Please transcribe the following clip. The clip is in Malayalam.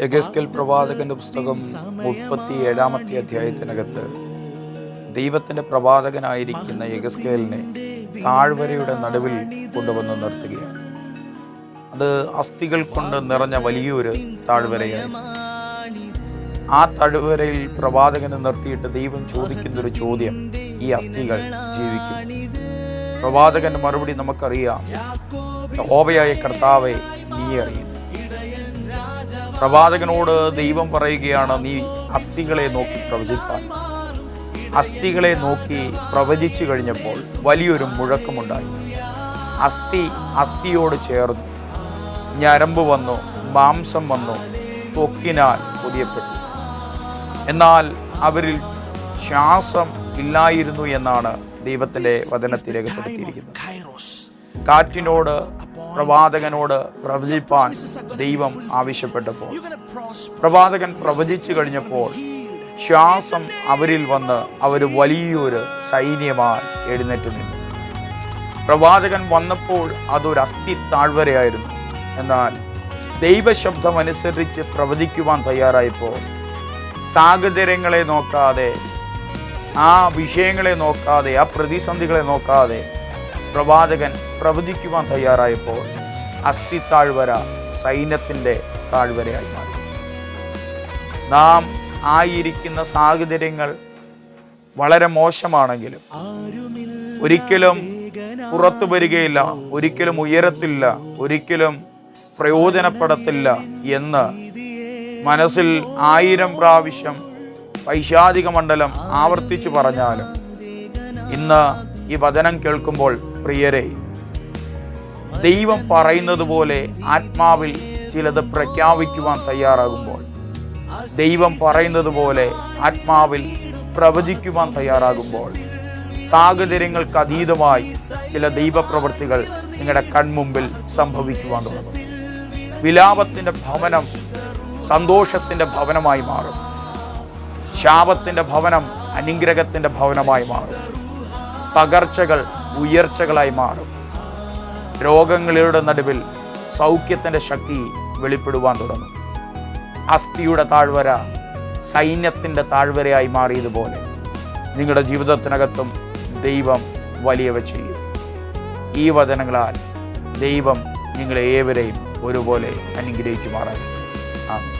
യഗസ്കൽ പ്രവാചകന്റെ പുസ്തകം മുപ്പത്തി ഏഴാമത്തെ അധ്യായത്തിനകത്ത് ദൈവത്തിന്റെ പ്രവാചകനായിരിക്കുന്ന യഗസ്കേലിനെ താഴ്വരയുടെ നടുവിൽ കൊണ്ടുവന്ന് നിർത്തുകയാണ്. അത് അസ്ഥികൾ കൊണ്ട് നിറഞ്ഞ വലിയൊരു താഴ്വരയാണ്. ആ താഴ്വരയിൽ പ്രവാചകനെ നിർത്തിയിട്ട് ദൈവം ചോദിക്കുന്ന ഒരു ചോദ്യം ഈ അസ്ഥികൾ ജീവിക്കും. പ്രവാചകന്റെ മറുപടി നമുക്കറിയാം. ഓവയായ കർത്താവെ നീ അറിയുന്നു പ്രവാചകനോട് ദൈവം പറയുകയാണ് നീ അസ്ഥികളെ നോക്കി പ്രവചിപ്പാൻ. അസ്ഥികളെ നോക്കി പ്രവചിച്ചു കഴിഞ്ഞപ്പോൾ വലിയൊരു മുഴക്കമുണ്ടായി. അസ്ഥി അസ്ഥിയോട് ചേർന്നു. ഞരമ്പ് വന്നു മാംസം വന്നു ത്വക്കിനാൽ പുതിയപ്പെട്ടു. എന്നാൽ അവരിൽ ശ്വാസം ഇല്ലായിരുന്നു എന്നാണ് ദൈവത്തിന്റെ വചനത്തിൽ രേഖപ്പെടുത്തിയിരിക്കുന്നത്. കാറ്റിനോട് പ്രവാചകനോട് പ്രവചിപ്പാൻ ദൈവം ആവശ്യപ്പെട്ടപ്പോൾ. പ്രവാചകൻ പ്രവചിച്ചു കഴിഞ്ഞപ്പോൾ ശ്വാസം അവരിൽ വന്ന് അവർ വലിയൊരു സൈന്യമായി എഴുന്നേറ്റ് നിന്നു. പ്രവാചകൻ വന്നപ്പോൾ അതൊരു അസ്ഥി താഴ്വരയായിരുന്നു എന്നാൽ ദൈവശബ്ദം അനുസരിച്ച് പ്രവചിക്കുവാൻ തയ്യാറായപ്പോൾ സാഹചര്യങ്ങളെ നോക്കാതെ ആ വിഷയങ്ങളെ നോക്കാതെ ആ പ്രതിസന്ധികളെ നോക്കാതെ പ്രവാചകൻ പ്രവചിക്കുവാൻ തയ്യാറായപ്പോൾ അസ്ഥി താഴ്വര സൈന്യത്തിന്റെ താഴ്വരയായി മാറി. നാം ആയിരിക്കുന്ന സാഹചര്യങ്ങൾ വളരെ മോശമാണെങ്കിലും ഒരിക്കലും പുറത്തു വരികയില്ല ഒരിക്കലും ഉയരത്തില്ല ഒരിക്കലും പ്രയോജനപ്പെടത്തില്ല എന്ന് മനസ്സിൽ ആയിരം പ്രാവശ്യം പൈശാചിക മണ്ഡലം ആവർത്തിച്ചു പറഞ്ഞാലും ഇന്ന് ഈ വചനം കേൾക്കുമ്പോൾ പ്രിയരെ ദൈവം പറയുന്നത് പോലെ ആത്മാവിൽ ചിലത് പ്രഖ്യാപിക്കുവാൻ തയ്യാറാകുമ്പോൾ ദൈവം പറയുന്നത് പോലെ ആത്മാവിൽ പ്രവചിക്കുവാൻ തയ്യാറാകുമ്പോൾ സാഹചര്യങ്ങൾക്ക് അതീതമായി ചില ദൈവപ്രവൃത്തികൾ നിങ്ങളുടെ കൺമുമ്പിൽ സംഭവിക്കുവാൻ തുടങ്ങും. വിലാപത്തിന്റെ ഭവനം സന്തോഷത്തിന്റെ ഭവനമായി മാറും. ശാപത്തിന്റെ ഭവനം അനുഗ്രഹത്തിന്റെ ഭവനമായി മാറും. തകർച്ചകൾ ഉയർച്ചകളായി മാറും. രോഗങ്ങളുടെ നടുവിൽ സൗഖ്യത്തിന്റെ ശക്തി വെളിപ്പെടുവാൻ തുടങ്ങും. അസ്ഥിയുടെ താഴ്വര സൈന്യത്തിന്റെ താഴ്വരയായി മാറിയതുപോലെ നിങ്ങളുടെ ജീവിതത്തിനകത്തും ദൈവം വലിയവ ചെയ്യും. ഈ വചനങ്ങളാൽ ദൈവം നിങ്ങളെ ഏവരെയും ഒരുപോലെ അനുഗ്രഹിക്കുമാറാകും ആമേൻ.